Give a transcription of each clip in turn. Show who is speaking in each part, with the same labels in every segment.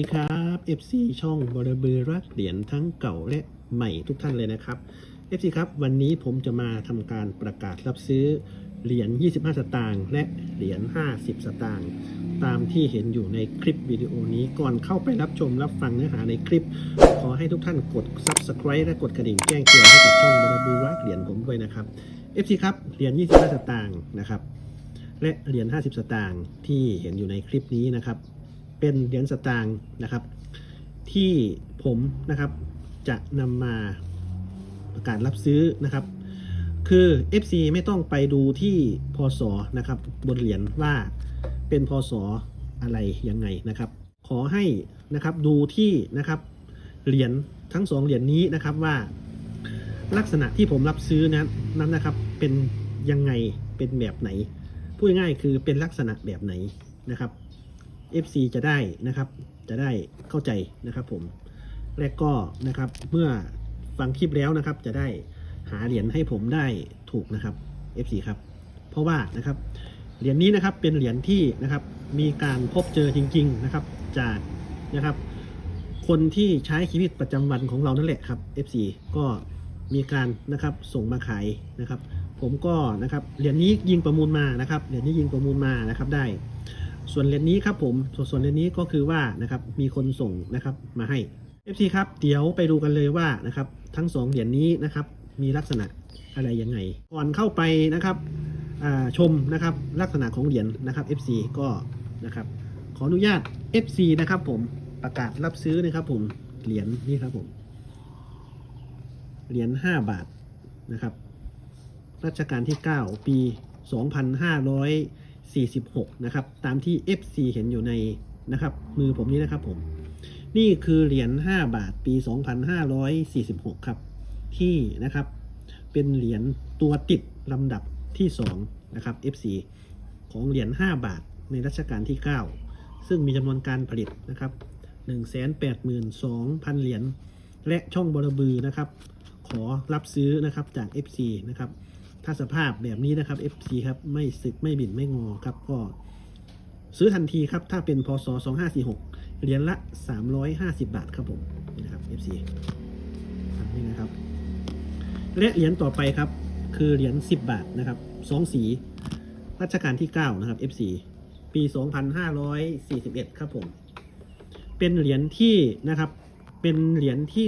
Speaker 1: สวัสดีครับ FC ช่องบรบือรักเหรียญทั้งเก่าและใหม่ทุกท่านเลยนะครับ FC ครับ วันนี้ผมจะมาทำการประกาศรับซื้อเหรียญ 25 สตางค์และเหรียญ 50 สตางค์ตามที่เห็นอยู่ในคลิปวิดีโอนี้ก่อนเข้าไปรับชมรับฟังเนื้อหาในคลิป ขอให้ทุกท่านกด Subscribe และกดกระดิ่งแจ้งเตือนให้กับช่องบรบือรักเหรียญผมด้วยนะครับ FC ครับเหรียญ 25 สตางค์นะครับและเหรียญ 50 สตางค์ที่เห็นอยู่ในคลิปนี้นะครับ เป็นเหรียญสตางค์นะครับ ที่ผมนะครับจะนำมาประกาศรับซื้อนะครับ คือ FC ไม่ต้องไปดูที่พศนะครับบนเหรียญว่าเป็นพศอะไรยังไงนะครับ ขอให้นะครับดูที่นะครับเหรียญทั้งสองเหรียญนี้นะครับว่า ลักษณะที่ผมรับซื้อนั้นนั้นนะครับเป็นยังไงเป็นแบบไหนพูดง่ายคือเป็นลักษณะแบบไหนนะครับ FC จะได้นะครับ จะได้เข้าใจนะครับผม และก็นะครับเมื่อฟังคลิปแล้วนะครับ จะได้หาเหรียญให้ผมได้ถูกนะครับ FC ครับ เพราะว่านะครับเหรียญนี้นะครับเป็นเหรียญที่นะครับมีการพบเจอจริง ๆนะครับ จากนะครับ คนที่ใช้ชีวิตประจำวันของเรานั่นแหละครับ FC ก็มีการนะครับส่งมาขายนะครับ ผมก็นะครับเหรียญนี้ยิงประมูลมานะครับเหรียญนี้ยิงประมูลมานะครับได้ ส่วนเหรียญนี้ครับผมส่วนส่วนเหรียญนี้ก็คือว่านะครับมีคนส่งนะครับมาให้ FC ครับเดี๋ยวไปดูกันเลยว่านะครับทั้งสองเหรียญนี้นะครับมีลักษณะอะไรยังไง ก่อนเข้าไปนะครับชมนะครับลักษณะของเหรียญนะครับ FC ก็นะครับขออนุญาต FC นะครับผมประกาศรับซื้อนะครับผมเหรียญนี่ครับผมเหรียญ5บาทนะครับรัชกาลที่ 9 ปี 46 นะครับ ตามที่ FC เห็นอยู่ในนะครับ มือผมนี้นะครับผม นี่คือเหรียญ 5 บาทปี 2546 ครับ ที่นะครับ เป็นเหรียญตัวติดลำดับที่ 2 นะครับ FC ของเหรียญ 5 บาทในรัชกาลที่ 9 ซึ่งมีจำนวนการผลิตนะครับ182,000 เหรียญ และช่องบรบือนะครับ ขอรับซื้อนะครับจาก FC นะครับ ถ้าสภาพแบบนี้นะครับ FC ครับไม่สึกไม่บินไม่งอครับก็ซื้อทันทีครับ ถ้าเป็นพศ2546เหรียญละ 350 บาทครับผมนี่นะครับ FC ครับนี่นะครับ และเหรียญต่อไปครับ คือเหรียญ10 บาทนะครับสองสีรัชกาลที่ 9 นะครับ FC ปี 2541 ครับผม เป็นเหรียญที่นะครับ เป็นเหรียญที่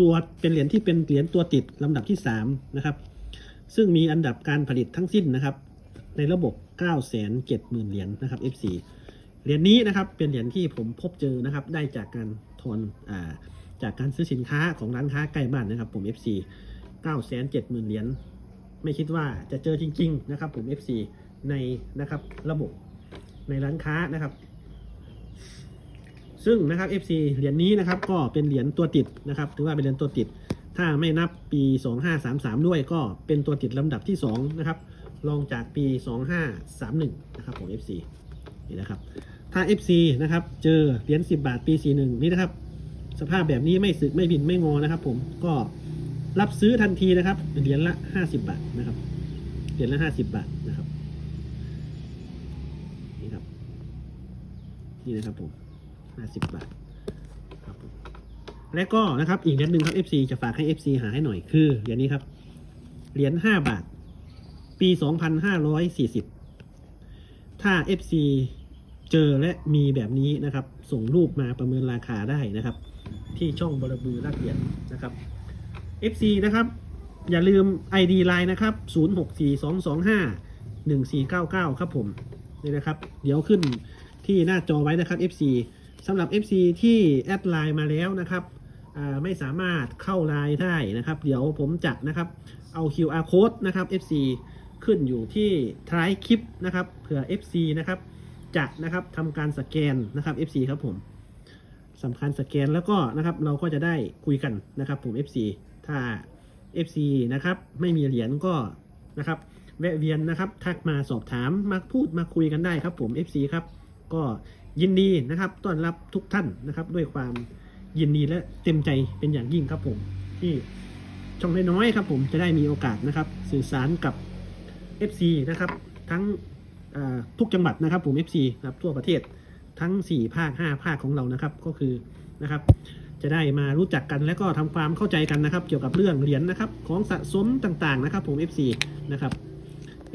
Speaker 1: ตัวเป็นเหรียญที่เป็นเหรียญตัวติดลำดับที่ 3 นะครับ ซึ่งมีอันดับการผลิตทั้งสิ้นนะครับ ในระบบ 9 7 0 0 0 0 เหรียญนะครับ F4 เหรียญนี้นะครับเป็นเหรียญที่ผมพบเจอนะครับ ได้จากการทอนอ่าจากการซื้อสินค้าของร้านค้าใกล้บ้านนะครับ ผม F4 9 7 0 0 0 0 เหรียญไม่คิดว่าจะเจอจริง ๆ นะครับ ผม F4 ในนะครับระบบในร้านค้านะครับ ซึ่งนะครับ FC เหรียญนี้นะครับก็เป็นเหรียญตัวติดนะครับถือว่าเป็นเหรียญตัวติด ถ้าไม่นับปี 2533 ด้วยก็เป็นตัวติดลำดับที่ 2 นะครับรองจากปี 2531 นะครับของ FC นี่นะครับ ถ้า FC นะครับ เจอเหรียญ10 บาทปี 41 นี่นะครับ สภาพแบบนี้ไม่สึกไม่บินไม่งอนะครับ ผมก็รับซื้อทันทีนะครับเหรียญละ 50 บาทนะครับเหรียญละ 50 บาทนะครับนี่ครับนี่นะครับผม 50 บาท และก็นะครับอีกเหรียญหนึ่งครับ FC จะฝากให้ FC หาให้หน่อยคือเหรียญนี้ครับเหรียญ5บาท ปี2540ถ้า FC เจอและมีแบบนี้นะครับ ส่งรูปมาประเมินราคาได้นะครับ ที่ช่องบรบือรักเหรียญนะครับ FC นะครับ อย่าลืม ID Line นะครับ 0642251499 ครับผมนี่นะครับ เดี๋ยวขึ้นที่หน้าจอไว้นะครับ FC สำหรับ FC ที่แอดไลน์มาแล้วนะครับ ไม่สามารถเข้าไลน์ได้นะครับ เดี๋ยวผมจะนะครับเอา QR code นะครับ FC ขึ้นอยู่ที่ท้ายคลิปนะครับเผื่อ FC นะครับจะนะครับทำการสแกนนะครับ FC ครับผมสำคัญสแกนแล้วก็นะครับเราก็จะได้คุยกันนะครับผม FC ถ้า FC นะครับไม่มีเหรียญก็นะครับแวะเวียนนะครับทักมาสอบถามมาพูดมาคุยกันได้ครับผม FC ครับก็ยินดีนะครับต้อนรับทุกท่านนะครับด้วยความ ยินดีและเต็มใจเป็นอย่างยิ่งครับผมที่ช่องน้อยๆครับผมจะได้มีโอกาสนะครับ สื่อสารกับ FC นะครับ ทั้งทุกจังหวัดนะครับผม FC นะครับทั่วประเทศทั้ง 4 ภาค 5 ภาคของเรานะครับก็คือนะครับจะได้มารู้จักกันและก็ทำความเข้าใจกันนะครับ เกี่ยวกับเรื่องเหรียญนะครับของสะสมต่างๆนะครับผม FC นะครับ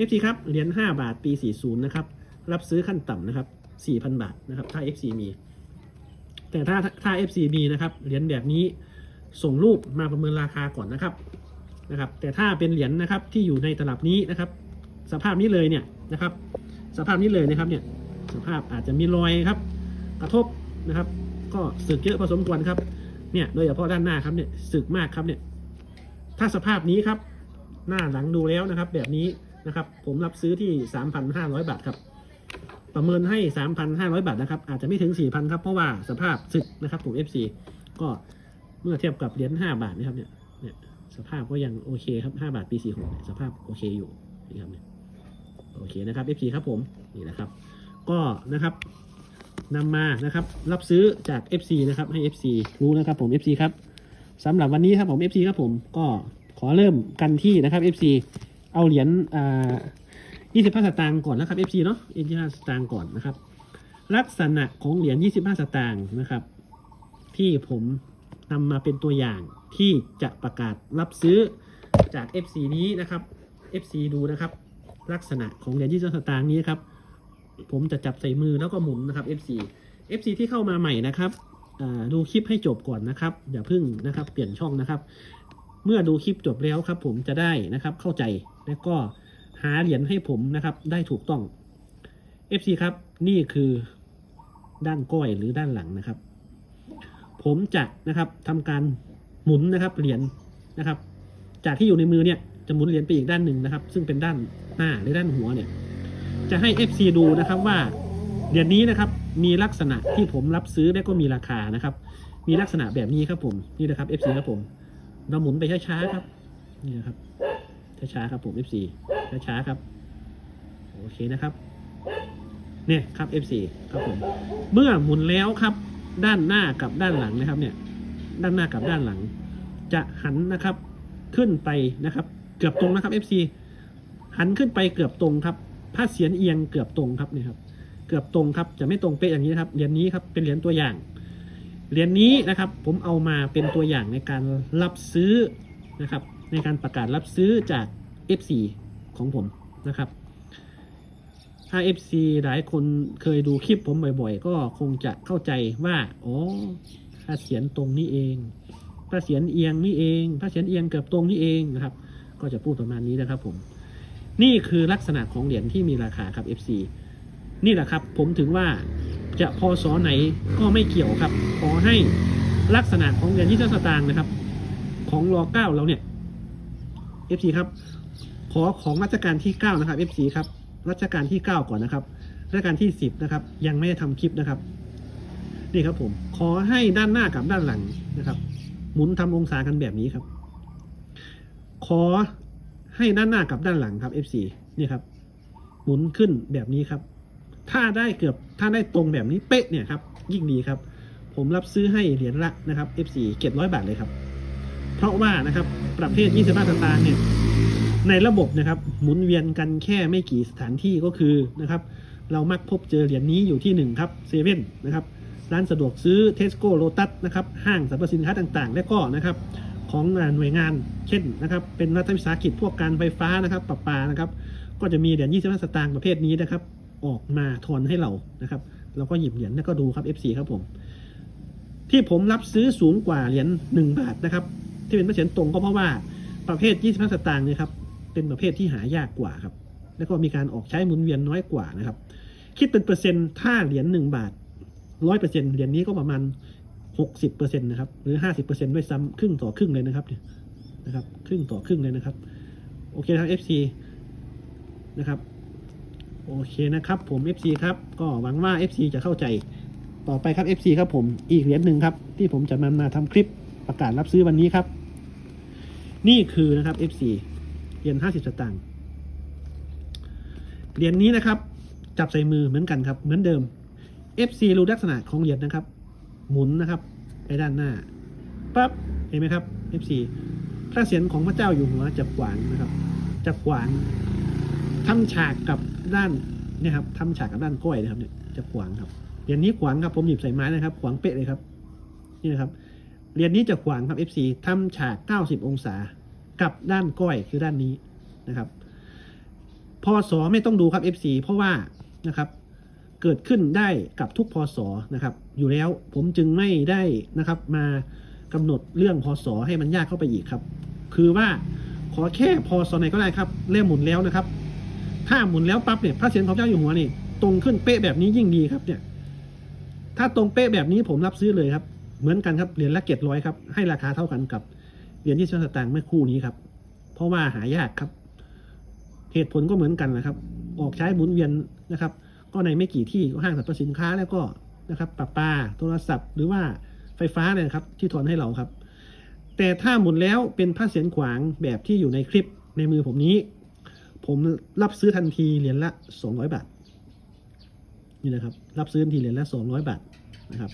Speaker 1: FC ครับเหรียญ5บาทปี 40นะครับรับซื้อขั้นต่ำนะครับ4,000 บาทนะครับถ้า FC มี แต่ถ้าถ้า FC มีนะครับเหรียญแบบนี้ส่งรูปมาประเมินราคาก่อนนะครับนะครับ แต่ถ้าเป็นเหรียญนะครับที่อยู่ในตลับนี้นะครับ สภาพนี้เลยเนี่ยนะครับ สภาพนี้เลยนะครับเนี่ยสภาพอาจจะมีรอยครับ กระทบนะครับ ก็สึกเยอะพอสมควรครับเนี่ยโดยเฉพาะด้านหน้าครับเนี่ยสึกมากครับเนี่ยถ้าสภาพนี้ครับ หน้าหลังดูแล้วนะครับ แบบนี้นะครับ ผมรับซื้อที่ 3,500 บาทครับ ประเมินให้ 3,500 บาทนะครับ อาจจะไม่ถึง 4,000 ครับ เพราะว่าสภาพสึกนะครับผม FC ก็เมื่อเทียบกับเหรียญ5บาทนะครับเนี่ยเนี่ยสภาพก็ยังโอเคครับ 5 บาทปี 46 สภาพโอเคอยู่นี่ครับเนี่ยโอเคนะครับ FC ครับผมนี่นะครับ ก็นะครับนำมานะครับ รับซื้อจาก FC นะครับ ให้ FC รู้นะครับผม FC ครับสำหรับวันนี้ครับผม FC ครับผมก็ขอเริ่มกันที่นะครับ FC เอาเหรียญอ่า 25 สตางค์ก่อนนะครับ FC เนาะ25สตางค์ก่อนนะครับ ลักษณะของเหรียญ 25 สตางค์นะครับ ที่ผมนำมาเป็นตัวอย่างที่จะประกาศรับซื้อจาก FC นี้นะครับ FC ดูนะครับ ลักษณะของเหรียญ 25 สตางค์นี้ครับ ผมจะจับใส่มือแล้วก็หมุนนะครับ FC FC ที่เข้ามาใหม่นะครับอ่าดูคลิปให้จบก่อนนะครับ อย่าเพึ่งนะครับเปลี่ยนช่องนะครับ เมื่อดูคลิปจบแล้วครับ ผมจะได้นะครับเข้าใจและก็าเหรียญให้ผมนะครับ ได้ถูกต้อง FC ครับ นี่คือด้านก้อยหรือด้านหลังนะครับ ผมจะนะครับทำการหมุนนะครับเหรียญนะครับ จากที่อยู่ในมือเนี่ยจะหมุนเหรียญไปอีกด้านหนึ่งนะครับ ซึ่งเป็นด้านหน้าหรือด้านหัวเนี่ย จะให้ FC ดูนะครับว่าเหรียญนี้นะครับ มีลักษณะที่ผมรับซื้อและก็มีราคานะครับ มีลักษณะแบบนี้ครับผมนี่นะครับ FC ครับผม เราหมุนไปช้าๆครับ นี่นะครับ ช้าๆครับผม FC ช้าๆครับ โอเคนะครับ เนี่ยครับ F4 ครับผม เมื่อหมุนแล้วครับ ด้านหน้ากับด้านหลังนะครับ เนี่ย ด้านหน้ากับด้านหลัง จะหันนะครับ ขึ้นไปนะครับ เกือบตรงนะครับ F4 หันขึ้นไปเกือบตรงครับผ้าเสียนเอียงเกือบตรงครับเนี่ยครับ เกือบตรงครับ จะไม่ตรงเป๊ะอย่างนี้นครับ เหรียญนี้ครับ เป็นเหรียญตัวอย่าง เหรียญนี้นะครับ ผมเอามาเป็นตัวอย่างในการรับซื้อนะครับ ในการประกาศรับซื้อจาก F4 ของผมนะครับ ถ้า FC หลายคนเคยดูคลิปผมบ่อยๆ ก็คงจะเข้าใจว่าอ๋อถ้าเสียนตรงนี้เองถ้าเสียนเอียงนี่เองถ้าเสียนเอียงเกือบตรงนี่เองนะครับ ก็จะพูดประมาณนี้นะครับผมนี่คือลักษณะของเหรียญที่มีราคาครับ FC นี่แหละครับ ผมถึงว่าจะพอสอไหนก็ไม่เกี่ยวครับ ขอให้ลักษณะของเหรียญที่สตางค์นะครับ ของรอเก้าเราเนี่ย FC ครับ ขอของรัชกาลที่ 9 นะครับ FC ครับรัชกาลที่ 9 ก่อนนะครับรัชกาลที่ 10 นะครับ ยังไม่ได้ทำคลิปนะครับ นี่ครับผม ขอให้ด้านหน้ากับด้านหลังนะครับ หมุนทำองศากันแบบนี้ครับ ขอให้ด้านหน้ากับด้านหลังครับ F4 นี่ครับ หมุนขึ้นแบบนี้ครับ ถ้าได้เกือบถ้าได้ตรงแบบนี้เป๊ะเนี่ยครับ ยิ่งดีครับ ผมรับซื้อให้เหรียญละนะครับ F4 เก็บร้อยบาทเลยครับ เพราะว่านะครับประเภท 25 สตางค์เนี่ยในระบบนะครับหมุนเวียนกันแค่ไม่กี่สถานที่ก็คือนะครับเรามักพบเจอเหรียญนี้อยู่ที่หนึ่งครับเซเว่นนะครับร้านสะดวกซื้อเทสโก้โ o ตัสนะครับห้างสรรพสินค้าต่างๆ และก็นะครับของหน่วยงานเช่นนะครับเป็นรัฐวิสาหกิจพวกการไฟฟ้านะครับประปานะครับก็จะมีเหรียญ25 สตางค์ประเภทนี้นะครับออกมาทอนให้เรานะครับเราก็หยิบเหรียญแล้วก็ดูครับ FC ครับผมที่ผมรับซื้อสูงกว่าเหรียญ1บาทนะครับ ที่เป็นเปอร์เซ็นต์ตรงก็เพราะว่าประเภท 25 สตางค์เนี่ยครับเป็นประเภทที่หายากกว่าครับ แล้วก็มีการออกใช้หมุนเวียนน้อยกว่านะครับ คิดเป็นเปอร์เซ็นต์ถ้าเหรียญหนึ่งบาทร้อยเปอร์เซ็นต์เหรียญนี้ก็ประมาณหกสิบเปอร์เซ็นต์นะครับหรือห้าสิบเปอร์เซ็นต์ด้วยซ้ำครึ่งต่อครึ่งเลยนะครับเนี่ยนะครับครึ่งต่อครึ่งเลยนะครับโอเคครับ FC นะครับโอเคนะครับผม FC ครับก็หวังว่า FC จะเข้าใจต่อไปครับ FC ครับผมอีกเหรียญหนึ่งครับ ที่ผมจะมามาทำคลิป ประกาศรับซื้อวันนี้ครับ นี่คือนะครับ FC เหรียญห้าสิบสตางค์เหรียญนี้นะครับ จับใส่มือเหมือนกันครับ เหมือนเดิม FC รู้ลักษณะของเหรียญนะครับ หมุนนะครับ ไปด้านหน้าปั๊บเห็นไหมครับ FC พระเศียรของพระเจ้าอยู่หัวจะขวางนะครับ จะขวางทำฉากกับด้านเนี่ยครับทำฉากกับด้านก้อยนะครับเนี่ยจะขวางครับเหรียญนี้ขวางครับผมหยิบใส่ไม้นะครับ ขวางเป๊ะเลยครับ นี่นะครับ เหรียญนี้จะขวางครับ FC ทำฉาก 90 องศากับด้านก้อยคือด้านนี้นะครับพศไม่ต้องดูครับ FC เพราะว่านะครับเกิดขึ้นได้กับทุกพศนะครับ อยู่แล้วผมจึงไม่ได้นะครับมากำหนดเรื่องพศให้มันยากเข้าไปอีกครับ คือว่าขอแค่พศไหนก็ได้ครับเล่มหมุนแล้วนะครับ ถ้าหมุนแล้วปั๊บเนี่ยพระเศียรของเจ้าอยู่หัวนี่ตรงขึ้นเป๊ะแบบนี้ยิ่งดีครับเนี่ยถ้าตรงเป๊ะแบบนี้ผมรับซื้อเลยครับ เหมือนกันครับเหรียญละเจ็ดร้อยครับให้ราคาเท่ากันกับเหรียญที่สตางค์เมื่อคู่นี้ครับ เพราะว่าหายากครับ เหตุผลก็เหมือนกันนะครับ ออกใช้หมุนเวียนนะครับ ก็ในไม่กี่ที่ก็ห้างสรรพสินค้าแล้วก็นะครับปะปาโทรศัพท์ หรือว่าไฟฟ้าเนี่ยครับ ที่ทอนให้เราครับ แต่ถ้าหมุนแล้วเป็นผ้าเสียนขวางแบบที่อยู่ในคลิปในมือผมนี้ ผมรับซื้อทันทีเหรียญละสองร้อยบาทนี่นะครับ รับซื้อทันทีเหรียญละสองร้อยบาทนะครับ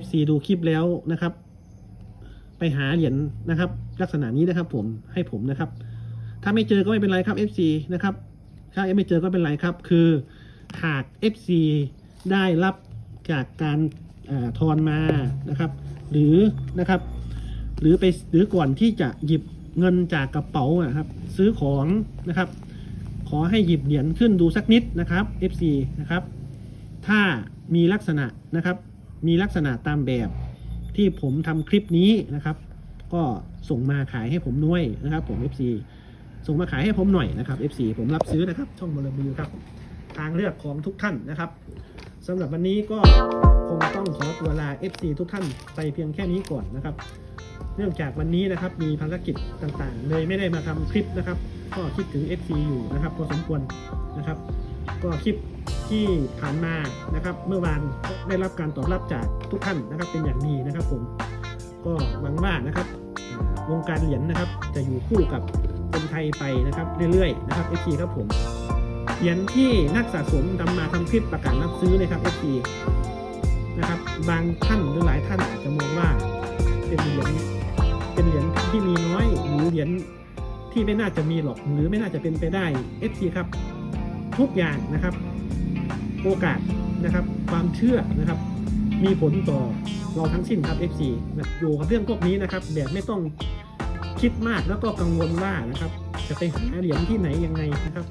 Speaker 1: FC ดูคลิปแล้วนะครับ ไปหาเหรียญนะครับ ลักษณะนี้นะครับ ผมให้ผมนะครับ ถ้าไม่เจอก็ไม่เป็นไรครับ FC นะครับ ถ้ายังไม่เจอก็เป็นไรครับ คือหาก FC ได้รับจากการอทอนมานะครับ หรือนะครับ หรือไปหรือก่อนที่จะหยิบเงินจากกระเป๋าอะครับ ซื้อของนะครับ ขอให้หยิบเหรียญขึ้นดูสักนิดนะครับ FC นะครับ ถ้ามีลักษณะนะครับ มีลักษณะตามแบบที่ผมทำคลิปนี้นะครับ ก็ส่งมาขายให้ผมด้วยนะครับ ผม FC ส่งมาขายให้ผมหน่อยนะครับ FC ผมรับซื้อนะครับ ช่องบอลบือครับ ทางเลือกของทุกท่านนะครับสำหรับวันนี้ก็คงต้องขอตัวลา FC ทุกท่านไปเพียงแค่นี้ก่อนนะครับ เนื่องจากวันนี้นะครับมีภารกิจต่างๆ เลยไม่ได้มาทำคลิปนะครับ ก็คิดถึง FC อยู่นะครับพอสมควรนะครับ ก็คลิป ที่ผ่านมานะครับ เมื่อวานได้รับการตอบรับจากทุกท่านนะครับ เป็นอย่างดีนะครับผมก็หวังว่านะครับวงการเหรียญนะครับ จะอยู่คู่กับคนไทยไปนะครับเรื่อยๆนะครับ FC ครับผมเหรียญที่นักสะสมนำมาทำคลิปประกาศรับซื้อนะครับ FC นะครับบางท่านหรือหลายท่านอาจจะมองว่าเป็นเหรียญเป็นเหรียญที่มีน้อยหรือเหรียญที่ไม่น่าจะมีหรอกหรือไม่น่าจะเป็นไปได้ FC ครับทุกอย่างนะครับ โอกาสนะครับ ความเชื่อนะครับ มีผลต่อเราทั้งสิ้นครับ FC นะอยู่กับเรื่องพวกนี้นะครับ แบบไม่ต้องคิดมากแล้วก็กังวลว่านะครับ จะไปหาเหรียญที่ไหนยังไงนะครับ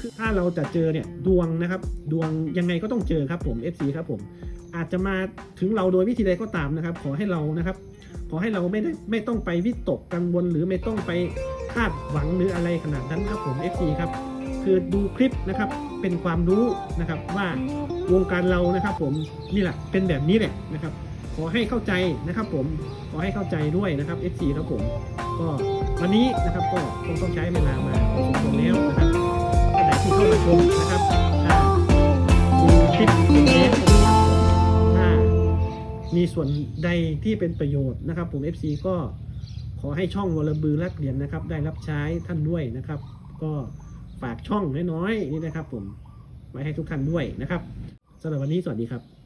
Speaker 1: คือถ้าเราจะเจอเนี่ยดวงนะครับ ดวงยังไงก็ต้องเจอครับผม FC ครับผม อาจจะมาถึงเราโดยวิธีใดก็ตามนะครับ ขอให้เรานะครับ ขอให้เราไม่ได้ไม่ต้องไปวิตกกังวลหรือไม่ต้องไปคาดหวังหรืออะไรขนาดนั้นครับผม FC ครับ คือดูคลิปนะครับ เป็นความรู้นะครับว่าวงการเรานะครับ ผมนี่แหละเป็นแบบนี้แหละนะครับ ขอให้เข้าใจนะครับ ผมขอให้เข้าใจด้วยนะครับ FC ครับผม ก็วันนี้นะครับก็คงต้องใช้เวลามาพอสมควรแล้วนะครับท่านไหนที่เข้ามาชมนะครับถ้าดูคลิปนี้ถ้ามีส่วนใดที่เป็นประโยชน์นะครับ ผม FC ก็ขอให้ช่องวอลบือรักเหรียญนะครับ ได้รับใช้ท่านด้วยนะครับ ก็ ฝากช่องน้อยๆนี่นะครับ ผมไว้ให้ทุกท่านด้วยนะครับสำหรับวันนี้สวัสดีครับ